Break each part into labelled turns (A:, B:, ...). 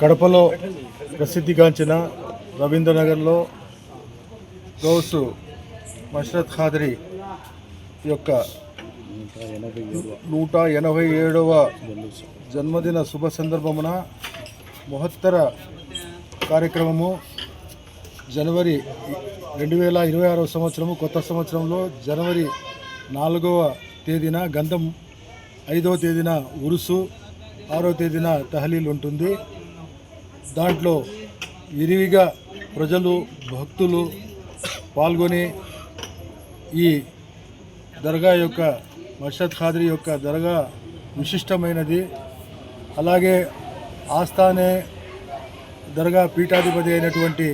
A: కడపలో ప్రసిద్ధిగాంచిన రవీంద్రనగర్లో గౌసు మషరత్ ఖాదరి యొక్క నూట ఎనభై ఏడవ జన్మదిన శుభ సందర్భమున మహత్తర కార్యక్రమము జనవరి రెండు వేల ఇరవై ఆరవ సంవత్సరము కొత్త సంవత్సరంలో జనవరి నాలుగవ తేదీన గంధం ఐదవ తేదీన ఉరుసు ఆరో తేదీన తహలీల్ ఉంటుంది. దాంట్లో విరివిగా ప్రజలు భక్తులు పాల్గొని ఈ దర్గా యొక్క మర్షద్ ఖాద్రి యొక్క దర్గా విశిష్టమైనది. అలాగే ఆస్థానే దర్గా పీఠాధిపతి అయినటువంటి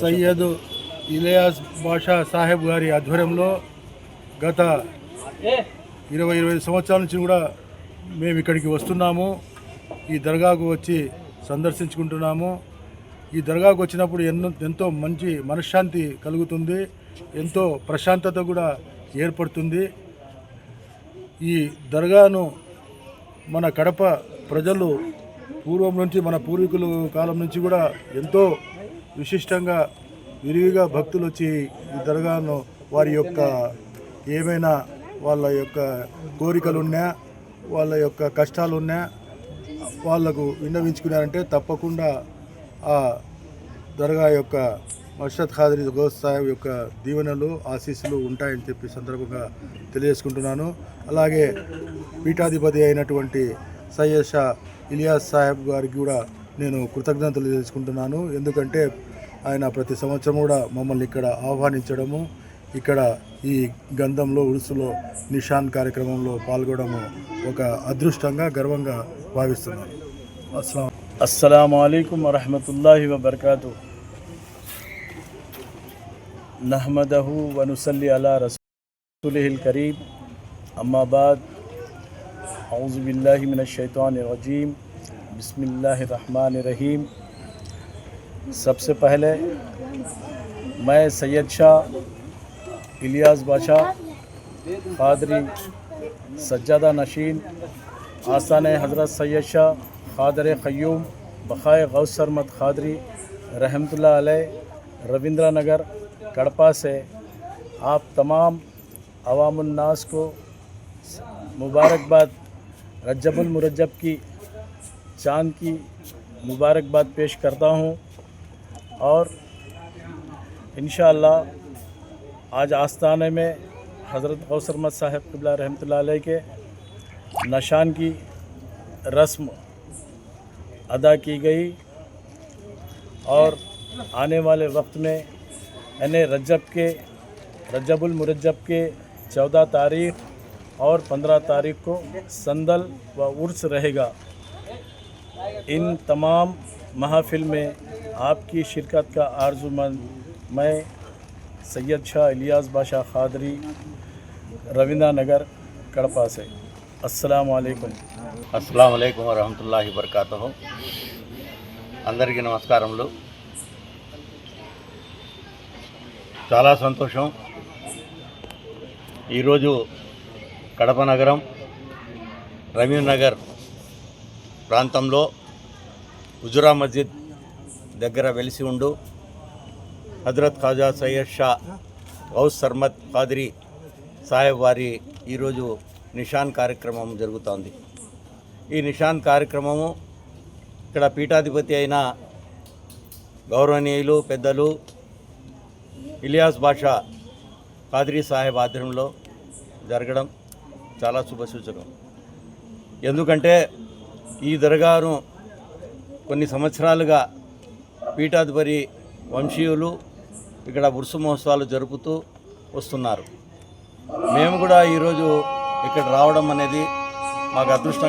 A: సయ్యద్ ఇలియాస్ బాషా సాహెబ్ గారి ఆధ్వర్యంలో గత ఇరవై ఇరవై సంవత్సరాల నుంచి కూడా మేము ఇక్కడికి వస్తున్నాము. ఈ దర్గాకు వచ్చి సందర్శించుకుంటున్నాము. ఈ దర్గాకు వచ్చినప్పుడు ఎన్నో ఎంతో మంచి మనశ్శాంతి కలుగుతుంది. ఎంతో ప్రశాంతత కూడా ఏర్పడుతుంది. ఈ దర్గాను మన కడప ప్రజలు పూర్వం నుంచి మన పూర్వీకుల కాలం నుంచి కూడా ఎంతో విశిష్టంగా విరివిగా భక్తులు వచ్చి ఈ దర్గాను వారి యొక్క ఏమైనా వాళ్ళ యొక్క కోరికలున్నాయా వాళ్ళ యొక్క కష్టాలు ఉన్నా వాళ్ళకు విన్నవించుకున్నారంటే తప్పకుండా ఆ దర్గా యొక్క మర్షద్ ఖాదరి గౌస్ సాహెబ్ యొక్క దీవెనలు ఆశీస్సులు ఉంటాయని చెప్పి సందర్భంగా తెలియజేసుకుంటున్నాను. అలాగే పీఠాధిపతి అయినటువంటి సయ్యద్ షా ఇలియాస్ సాహెబ్ గారికి కూడా నేను కృతజ్ఞతలు తెలుసుకుంటున్నాను ఎందుకంటే ఆయన ప్రతి సంవత్సరం కూడా మమ్మల్ని ఇక్కడ ఆహ్వానించడము گندان کارکرم پا ادھر گروہست السلام علیکم
B: و رحمۃ اللہ وبرکاتہ نحمد و نوسلی رسول کریم اماب شیطوان وزیم بسم اللہ رحمٰن رحیم سب سے پہلے میں سید شاہ الیاس بادشاہ، قادری سجادہ نشین، آستان حضرت سید شاہ خادر قیوم بخائے غوث سرمت خادری رحمت اللہ علیہ رویندرہ نگر، کڑپا سے آپ تمام عوام الناس کو مبارکباد، رجب المرجب کی، چاند کی مبارکباد پیش کرتا ہوں اور انشاءاللہ آج آستانے میں حضرت غوث رحمت صاحب قبلہ رحمۃ اللہ علیہ کے نشان کی رسم ادا کی گئی اور آنے والے وقت میں یعنی رجب کے رجب المرجب کے چودہ تاریخ اور پندرہ تاریخ کو سندل و عرس رہے گا۔ ان تمام محافل میں آپ کی شرکت کا آرزو مند میں సయ్యద్ షా ఇలియాజ్ బాషా ఖాదరి రవీంద్రనగర్ కడపాసే. అస్సలం అయికం
C: అస్సలం అయికం వరహతుల్లా వబర్కాతూ అందరికీ నమస్కారములు. చాలా సంతోషం. ఈరోజు కడప నగరం రవీంద్రనగర్ ప్రాంతంలో హుజురా మస్జిద్ దగ్గర వెలిసి ఉండు. హజరత్ ఖాజా సయ్యద్ షా గౌస్ సర్మద్ ఖాద్రి సాహెబ్ వారి ఈరోజు నిషాన్ కార్యక్రమం జరుగుతోంది. ఈ నిషాన్ కార్యక్రమము ఇక్కడ పీఠాధిపతి అయిన గౌరవనీయులు పెద్దలు ఇలియాస్ బాషా ఖాద్రీ సాహెబ్ ఆధ్వర్యంలో జరగడం చాలా శుభసూచకం. ఎందుకంటే ఈ దర్గాను కొన్ని సంవత్సరాలుగా పీఠాధిపతి వంశీయులు ఇక్కడ ఉరుసు మహోత్సవాలు జరుపుతూ వస్తున్నారు. మేము కూడా ఈరోజు ఇక్కడ రావడం అనేది మాకు అదృష్టం